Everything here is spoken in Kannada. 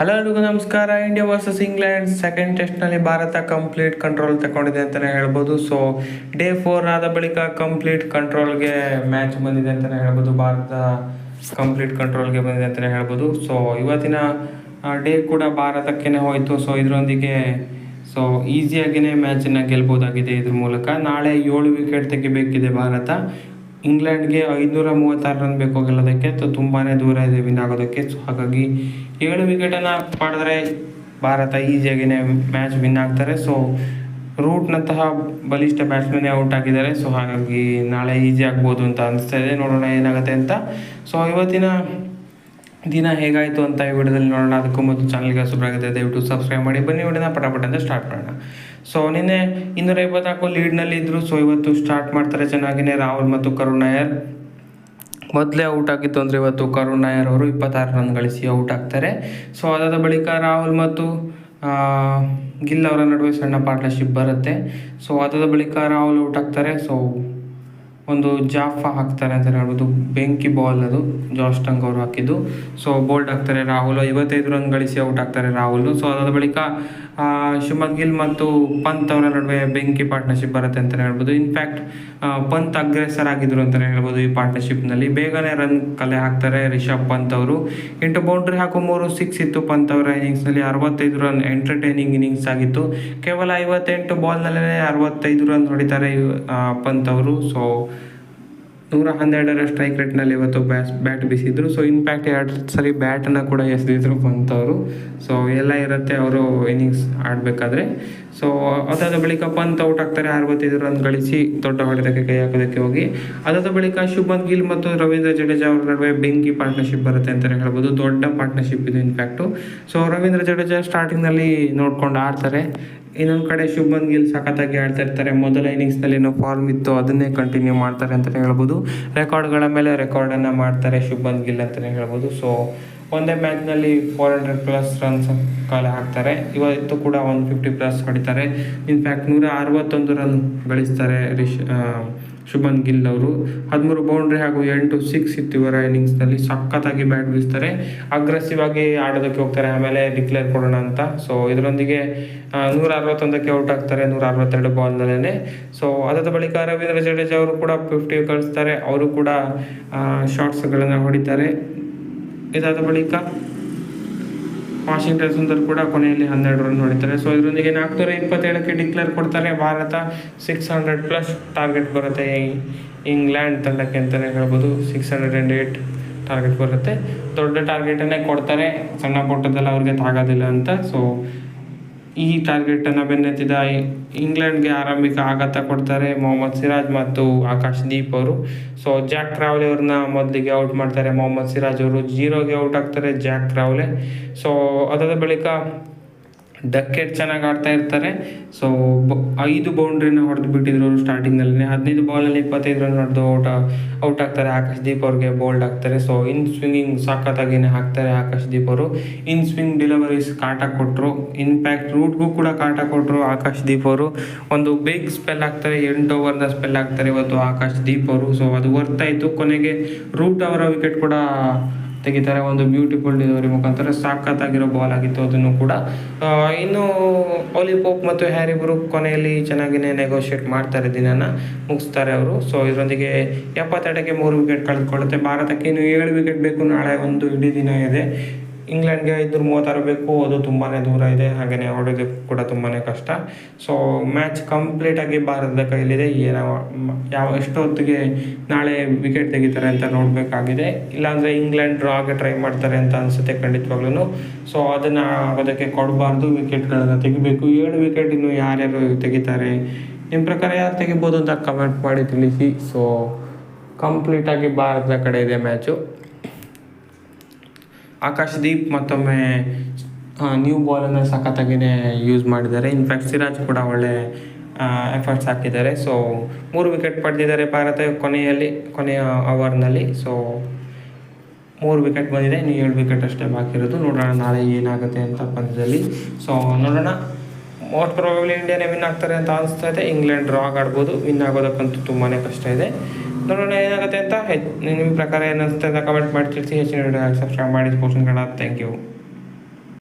ಹಲೋ ಎಲ್ರಿಗೂ ನಮಸ್ಕಾರ. ಇಂಡಿಯಾ ವರ್ಸಸ್ ಇಂಗ್ಲೆಂಡ್ ಸೆಕೆಂಡ್ ಟೆಸ್ಟ್ನಲ್ಲಿ ಭಾರತ ಕಂಪ್ಲೀಟ್ ಕಂಟ್ರೋಲ್ ತಗೊಂಡಿದೆ ಅಂತಲೇ ಹೇಳ್ಬೋದು. ಸೊ ಡೇ ಫೋರ್ ಆದ ಬಳಿಕ ಕಂಪ್ಲೀಟ್ ಕಂಟ್ರೋಲ್ಗೆ ಮ್ಯಾಚ್ ಬಂದಿದೆ ಅಂತಲೇ ಹೇಳ್ಬೋದು. ಭಾರತ ಕಂಪ್ಲೀಟ್ ಕಂಟ್ರೋಲ್ಗೆ ಬಂದಿದೆ ಅಂತಲೇ ಹೇಳ್ಬೋದು. ಸೊ ಇವತ್ತಿನ ಡೇ ಕೂಡ ಭಾರತಕ್ಕೇ ಹೋಯಿತು. ಸೊ ಇದರೊಂದಿಗೆ ಸೊ ಈಸಿಯಾಗಿಯೇ ಮ್ಯಾಚನ್ನು ಗೆಲ್ಬೋದಾಗಿದೆ ಇದ್ರ ಮೂಲಕ. ನಾಳೆ ಏಳು ವಿಕೆಟ್ ತೆಗಿಬೇಕಿದೆ ಭಾರತ. ಇಂಗ್ಲೆಂಡ್ಗೆ ಐದುನೂರ ಮೂವತ್ತಾರು ರನ್ ಬೇಕು ಗೆಲ್ಲೋದಕ್ಕೆ ಸೊ ತುಂಬಾ ದೂರ ಇದೆ, ವಿನ್ ಆಗೋದಕ್ಕೆ. ಸೊ ಹಾಗಾಗಿ ಏಳು ವಿಕೆಟನ್ನು ಪಡೆದ್ರೆ ಭಾರತ ಈಸಿಯಾಗಿಯೇ ಮ್ಯಾಚ್ ವಿನ್ ಆಗ್ತಾರೆ. ಸೊ ರೂಟ್ನಂತಹ ಬಲಿಷ್ಠ ಬ್ಯಾಟ್ಸ್ಮನ್ ಔಟ್ ಆಗಿದ್ದಾರೆ ಸೊ ಹಾಗಾಗಿ ನಾಳೆ ಈಸಿ ಆಗ್ಬೋದು ಅಂತ ಅನಿಸ್ತಾ ಇದೆ. ನೋಡೋಣ ಏನಾಗುತ್ತೆ ಅಂತ. ಸೊ ಇವತ್ತಿನ ದಿನ ಹೇಗಾಯಿತು ಅಂತ ಈ ವಿಡಿಯೋದಲ್ಲಿ ನೋಡೋಣ. ಅದಕ್ಕೂ ಮೊದಲು ಚಾನಲ್ಗೆ ಸುಬ್ರಾಗಿದೆ ದಯವಿಟ್ಟು ಸಬ್ಸ್ಕ್ರೈಬ್ ಮಾಡಿ. ಬನ್ನಿ, ವಿಡಿಯೋನ ಪಟಾಪಟ ಅಂತ ಸ್ಟಾರ್ಟ್ ಮಾಡೋಣ. ಸೊ ನಿನ್ನೆ ಇನ್ನೂರ ಇಪ್ಪತ್ನಾಲ್ಕು ಲೀಡ್ನಲ್ಲಿ ಇದ್ದರು ಸೊ ಇವತ್ತು ಸ್ಟಾರ್ಟ್ ಮಾಡ್ತಾರೆ ಚೆನ್ನಾಗಿನೇ ರಾಹುಲ್ ಮತ್ತು ಕರುಣ್ ನಾಯರ್. ಮೊದಲೇ ಔಟ್ ಆಗಿತ್ತು ಅಂದರೆ ಇವತ್ತು ಕರುಣ್ ನಾಯರ್ ಅವರು ಇಪ್ಪತ್ತಾರು ರನ್ ಗಳಿಸಿ ಔಟ್ ಆಗ್ತಾರೆ. ಸೊ ಅದಾದ ಬಳಿಕ ರಾಹುಲ್ ಮತ್ತು ಗಿಲ್ ಅವರ ನಡುವೆ ಸಣ್ಣ ಪಾರ್ಟ್ನರ್ಶಿಪ್ ಬರುತ್ತೆ. ಸೊ ಅದಾದ ಬಳಿಕ ರಾಹುಲ್ ಔಟ್ ಆಗ್ತಾರೆ. ಸೊ ಒಂದು ಜಾಫ ಹಾಕ್ತಾರೆ ಅಂತ ಹೇಳ್ಬೋದು. ಬೆಂಕಿ ಬಾಲ್ ಅದು ಜಾಸ್ಟಂಗ್ ಅವರು ಹಾಕಿದ್ದು. ಸೊ ಬೋಲ್ಡ್ ಆಗ್ತಾರೆ ರಾಹುಲ್. ಐವತ್ತೈದು ರನ್ ಗಳಿಸಿ ಔಟ್ ಆಗ್ತಾರೆ ರಾಹುಲ್. ಸೊ ಅದಾದ ಬಳಿಕ ಶುಮನ್ ಗಿಲ್ ಮತ್ತು ಪಂತ್ ಅವರ ನಡುವೆ ಬೆಂಕಿ ಪಾರ್ಟ್ನರ್ಶಿಪ್ ಬರುತ್ತೆ ಅಂತಲೇ ಹೇಳ್ಬೋದು. ಇನ್ಫ್ಯಾಕ್ಟ್ ಪಂತ್ ಅಗ್ರೆಸರ್ ಆಗಿದ್ರು ಅಂತಲೇ ಹೇಳ್ಬೋದು ಈ ಪಾರ್ಟ್ನರ್ಶಿಪ್ನಲ್ಲಿ ಬೇಗನೆ ರನ್ ಕಲೆ ಹಾಕ್ತಾರೆ ರಿಷಬ್ ಪಂತ್ ಅವರು. ಎಂಟು ಬೌಂಡ್ರಿ ಹಾಕೋ ಮೂರು ಸಿಕ್ಸ್ ಇತ್ತು ಪಂತ್ ಅವರ ಇನಿಂಗ್ಸ್ನಲ್ಲಿ ಅರವತ್ತೈದು ರನ್ ಎಂಟರ್ಟೈನಿಂಗ್ ಇನಿಂಗ್ಸ್ ಆಗಿತ್ತು. ಕೇವಲ ಐವತ್ತೆಂಟು ಬಾಲ್ನಲ್ಲೇ ಅರವತ್ತೈದು ರನ್ ಹೊಡಿತಾರೆ ಪಂತ್ ಅವರು. ಸೊ ನೂರ ಹನ್ನೆರಡರ ಸ್ಟ್ರೈಕ್ ರೇಟ್ನಲ್ಲಿ ಇವತ್ತು ಬ್ಯಾಸ್ ಬ್ಯಾಟ್ ಬಿಸಿದ್ರು. ಸೊ ಇನ್ಫ್ಯಾಕ್ಟ್ ಎರಡು ಸರಿ ಬ್ಯಾಟನ್ನು ಕೂಡ ಎಸೆದಿದ್ರು ಬಂತವರು ಸೊ ಎಲ್ಲ ಇರುತ್ತೆ, ಅವರು ಇನ್ನಿಂಗ್ಸ್ ಆಡಬೇಕಾದ್ರೆ. ಸೊ ಅದಾದ ಬಳಿಕ ಪಂತ್ ಔಟ್ ಆಗ್ತಾರೆ ಅರವತ್ತೈದು ರನ್ ಗಳಿಸಿ ದೊಡ್ಡ ಹೊಡೆದಕ್ಕೆ ಕೈ ಹಾಕೋದಕ್ಕೆ ಹೋಗಿ. ಅದಾದ ಬಳಿಕ ಶುಭನ್ ಗಿಲ್ ಮತ್ತು ರವೀಂದ್ರ ಜಡೇಜಾ ಅವರ ನಡುವೆ ಬೆಂಕಿ ಪಾರ್ಟ್ನರ್ಶಿಪ್ ಬರುತ್ತೆ ಅಂತಲೇ ಹೇಳ್ಬೋದು. ದೊಡ್ಡ ಪಾರ್ಟ್ನರ್ಶಿಪ್ ಇದು in fact so Ravindra Jadeja ಸ್ಟಾರ್ಟಿಂಗ್ನಲ್ಲಿ ನೋಡ್ಕೊಂಡು ಆಡ್ತಾರೆ. ಇನ್ನೊಂದು ಕಡೆ ಶುಭನ್ ಗಿಲ್ ಸಖತ್ತಾಗಿ ಆಡ್ತಾ ಇರ್ತಾರೆ. ಮೊದಲ ಇನ್ನಿಂಗ್ಸ್ನಲ್ಲಿ ಏನೋ ಫಾರ್ಮ್ ಇತ್ತು, ಅದನ್ನೇ ಕಂಟಿನ್ಯೂ ಮಾಡ್ತಾರೆ ಅಂತಲೇ ಹೇಳ್ಬೋದು. ರೆಕಾರ್ಡ್ಗಳ ಮೇಲೆ ರೆಕಾರ್ಡನ್ನು ಮಾಡ್ತಾರೆ ಶುಭನ್ ಗಿಲ್ ಅಂತಲೇ ಹೇಳ್ಬೋದು. ಸೊ ಒಂದೇ ಮ್ಯಾಚ್ನಲ್ಲಿ ಫೋರ್ ಹಂಡ್ರೆಡ್ ಪ್ಲಸ್ ರನ್ಸ್ ಕಾಲ ಹಾಕ್ತಾರೆ. ಇವತ್ತು ಕೂಡ ಒನ್ ಫಿಫ್ಟಿ ಪ್ಲಸ್ ಹೊಡಿತಾರೆ. ಇನ್ಫ್ಯಾಕ್ಟ್ ನೂರ ಅರವತ್ತೊಂದು ರನ್ ಗಳಿಸ್ತಾರೆ ರಿಶ್ ಶುಭನ್ ಗಿಲ್ ಅವರು. ಹದಿಮೂರು ಬೌಂಡ್ರಿ ಹಾಗೂ ಎಂಟು ಸಿಕ್ಸ್ ಇತ್ತು ಇವರ ಇನ್ನಿಂಗ್ಸ್ನಲ್ಲಿ ಸಖತ್ತಾಗಿ ಬ್ಯಾಟ್ ಬೀಸ್ತಾರೆ ಅಗ್ರೆಸಿವ್ ಆಗಿ ಆಡೋದಕ್ಕೆ ಹೋಗ್ತಾರೆ. ಆಮೇಲೆ ಡಿಕ್ಲೇರ್ ಕೊಡೋಣ ಅಂತ. ಸೊ ಇದರೊಂದಿಗೆ ನೂರ ಅರವತ್ತೊಂದಕ್ಕೆ ಔಟ್ ಆಗ್ತಾರೆ ನೂರ ಅರವತ್ತೆರಡು ಬಾಲ್ನಲ್ಲೇ ಸೊ ಅದಾದ ಬಳಿಕ ರವೀಂದ್ರ ಜಡೇಜಾ ಅವರು ಕೂಡ ಫಿಫ್ಟಿ ಕಳಿಸ್ತಾರೆ. ಅವರು ಕೂಡ ಶಾರ್ಟ್ಸ್ಗಳನ್ನು ಹೊಡಿತಾರೆ. ಇದಾದ ಬಳಿಕ ವಾಷಿಂಗ್ಟನ್ ಸುಂದರ್ ಕೂಡ ಕೊನೆಯಲ್ಲಿ ಹನ್ನೆರಡು ರನ್ ಹೊಡಿತಾರೆ. ಸೊ ಇದರೊಂದಿಗೆ ನಾಲ್ಕುನೂರ ಇಪ್ಪತ್ತೇಳಕ್ಕೆ ಡಿಕ್ಲೇರ್ ಕೊಡ್ತಾರೆ. Bharat six hundred plus target ಬರುತ್ತೆ ಇಂಗ್ಲೆಂಡ್ ತಂಡಕ್ಕೆ ಅಂತಲೇ ಹೇಳ್ಬೋದು. Six hundred and eight target ಬರುತ್ತೆ. ದೊಡ್ಡ ಟಾರ್ಗೆಟನ್ನೇ ಕೊಡ್ತಾರೆ. ಸಣ್ಣ ಪುಟ್ಟದಲ್ಲಿ ಅವ್ರಿಗೆ ತಾಗೋದಿಲ್ಲ ಅಂತ. ಸೊ ಈ ಟಾರ್ಗೆಟನ್ನು ಬೆನ್ನತ್ತಿದ ಇಂಗ್ಲೆಂಡ್ಗೆ ಆರಂಭಿಕ ಆಘಾತ ಕೊಡ್ತಾರೆ ಮೊಹಮ್ಮದ್ ಸಿರಾಜ್ ಮತ್ತು ಆಕಾಶ್ ದೀಪ್ ಅವರು. ಸೊ ಜಾಕ್ ಕ್ರಾವ್ಲೆ ಅವ್ರನ್ನ ಮೊದಲಿಗೆ ಔಟ್ ಮಾಡ್ತಾರೆ ಮೊಹಮ್ಮದ್ ಸಿರಾಜ್ ಅವರು. ಜೀರೋಗೆ ಔಟ್ ಆಗ್ತಾರೆ ಜಾಕ್ ಕ್ರಾವ್ಲೆ ಸೊ ಅದಾದ ಬಳಿಕ ಡಕ್ಕೆಟ್ ಚೆನ್ನಾಗಿ ಆಡ್ತಾ ಇರ್ತಾರೆ. ಸೊ ಐದು ಬೌಂಡ್ರಿನ ಹೊಡೆದು ಬಿಟ್ಟಿದ್ರು ಅವರು ಸ್ಟಾರ್ಟಿಂಗ್ನಲ್ಲಿ ಹದಿನೈದು ಬಾಲಲ್ಲಿ ಇಪ್ಪತ್ತೈದು ರನ್ ಹೊಡೆದು ಔಟ್ ಔಟ್ ಆಗ್ತಾರೆ. ಆಕಾಶ್ ದೀಪ್ ಅವ್ರಿಗೆ ಬೋಲ್ಡ್ ಆಗ್ತಾರೆ. ಸೊ ಇನ್ ಸ್ವಿಂಗಿಂಗ್ ಸಖತ್ತಾಗಿನೇ ಹಾಕ್ತಾರೆ ಆಕಾಶ್ ದೀಪ್ ಅವರು. ಇನ್ ಸ್ವಿಂಗ್ ಡೆಲಿವರೀಸ್ ಕಾಟ ಕೊಟ್ಟರು ಇನ್ಫ್ಯಾಕ್ಟ್ ರೂಟ್ಗೂ ಕೂಡ ಕಾಟ ಕೊಟ್ಟರು ಆಕಾಶ್ ದೀಪ್ ಅವರು. ಒಂದು ಬಿಗ್ ಸ್ಪೆಲ್ ಆಗ್ತಾರೆ. ಎಂಟು ಓವರ್ನ ಸ್ಪೆಲ್ ಆಗ್ತಾರೆ ಇವತ್ತು ಆಕಾಶ್ ದೀಪ್ ಅವರು. ಸೊ ಅದು ವರ್ತಾಯಿತು ಕೊನೆಗೆ ರೂಟ್ ಅವರ ವಿಕೆಟ್ ಕೂಡ ತೆಗಿತಾರೆ, ಒಂದು ಬ್ಯೂಟಿಫುಲ್ ಡೆಲಿವರಿ ಮುಖಾಂತರ ಸಾಕತ್ತಾಗಿರೋ ಬಾಲ್ ಆಗಿತ್ತು. ಅದನ್ನು ಕೂಡ ಇನ್ನು ಓಲಿ ಪೋಪ್ ಮತ್ತು ಹ್ಯಾರಿ ಬ್ರೂಕ್ ಕೊನೆಯಲ್ಲಿ ಚೆನ್ನಾಗಿನೇ ನೆಗೋಷಿಯೇಟ್ ಮಾಡ್ತಾರೆ ದಿನನ, ಮುಗಿಸ್ತಾರೆ ಅವರು. ಸೊ ಇದರೊಂದಿಗೆ ಎಪ್ಪತ್ತೆರಡಕ್ಕೆ ಮೂರು ವಿಕೆಟ್ ಕಳೆದುಕೊಳ್ಳುತ್ತೆ. ಭಾರತಕ್ಕೆ ಇನ್ನು ಏಳು ವಿಕೆಟ್ ಬೇಕು. ನಾಳೆ ಒಂದು ಇಡೀ ದಿನ ಇದೆ. ಇಂಗ್ಲೆಂಡ್ಗೆ ಇದ್ರ ಮೂವತ್ತಾರು ಬೇಕು, ಅದು ತುಂಬಾ ದೂರ ಇದೆ ಹಾಗೆಯೇ ಹೊಡೋದಕ್ಕೆ ಕೂಡ ತುಂಬಾ ಕಷ್ಟ. ಸೊ ಮ್ಯಾಚ್ ಕಂಪ್ಲೀಟಾಗಿ ಭಾರತದ ಕೈಲಿದೆ ಏನೋ, ಯಾವ ಎಷ್ಟೊತ್ತಿಗೆ ನಾಳೆ ವಿಕೆಟ್ ತೆಗಿತಾರೆ ಅಂತ ನೋಡಬೇಕಾಗಿದೆ. ಇಲ್ಲಾಂದರೆ ಇಂಗ್ಲೆಂಡ್ ಡ್ರಾಗೆ ಟ್ರೈ ಮಾಡ್ತಾರೆ ಅಂತ ಅನಿಸುತ್ತೆ ಖಂಡಿತವಾಗ್ಲೂ ಸೊ ಅದನ್ನು ಆಗೋದಕ್ಕೆ ಕೊಡಬಾರ್ದು. ವಿಕೆಟ್ಗಳನ್ನು ತೆಗಿಬೇಕು. ಏಳು ವಿಕೆಟ್ ಇನ್ನು ಯಾರ್ಯಾರು ತೆಗಿತಾರೆ? ನಿಮ್ಮ ಪ್ರಕಾರ ಯಾರು ತೆಗಿಬೋದು ಅಂತ ಕಮೆಂಟ್ ಮಾಡಿ ತಿಳಿಸಿ. ಸೊ ಕಂಪ್ಲೀಟಾಗಿ ಭಾರತದ ಕಡೆ ಇದೆ ಮ್ಯಾಚು ಆಕಾಶ್ ದೀಪ್ ಮತ್ತೊಮ್ಮೆ ನ್ಯೂ ಬಾಲನ್ನು ಸಖತ್ತಾಗಿನೇ ಯೂಸ್ ಮಾಡಿದ್ದಾರೆ. ಇನ್ಫ್ಯಾಕ್ಟ್ ಸಿರಾಜ್ ಕೂಡ ಒಳ್ಳೆ ಎಫರ್ಟ್ಸ್ ಹಾಕಿದ್ದಾರೆ. ಸೊ ಮೂರು ವಿಕೆಟ್ ಪಡೆದಿದ್ದಾರೆ ಭಾರತ ಕೊನೆಯಲ್ಲಿ, ಕೊನೆಯ ಅವರ್ನಲ್ಲಿ ಸೊ ಮೂರು ವಿಕೆಟ್ ಬಂದಿದೆ. ಇನ್ನು ಏಳು ವಿಕೆಟ್ ಅಷ್ಟೇ ಬಾಕಿ ಇರೋದು. ನೋಡೋಣ ನಾಳೆ ಏನಾಗುತ್ತೆ ಅಂತ ಪಂದ್ಯದಲ್ಲಿ. ಸೊ ನೋಡೋಣ. ಮೋಸ್ಟ್ ಪ್ರಾಬಬ್ಲಿ ಇಂಡಿಯಾನೇ ವಿನ್ ಆಗ್ತಾರೆ ಅಂತ ಅನಿಸ್ತಾ ಇದೆ. ಇಂಗ್ಲೆಂಡ್ ಡ್ರಾ ಆಡ್ಬೋದು. ವಿನ್ ಆಗೋದಕ್ಕಂತೂ ತುಂಬಾ ಕಷ್ಟ ಇದೆ. ನೋಡೋಣ ಏನಾಗುತ್ತೆ ಅಂತ ಹೆಚ್ಚು ನಿಮ್ಮ ಪ್ರಕಾರ ಏನು ಅನಿಸುತ್ತೆ ಅಂತ ಕಮೆಂಟ್ ಮಾಡಿ ತಿಳಿಸಿ, ಹೆಚ್ಚಿನ ವೀಡಿಯೋ ಸಬ್ಸ್ಕ್ರೈಬ್ ಮಾಡಿ ಸ್ಪೋರ್ಟ್ಸ್ ಕನ್ನಡ ಥ್ಯಾಂಕ್ ಯು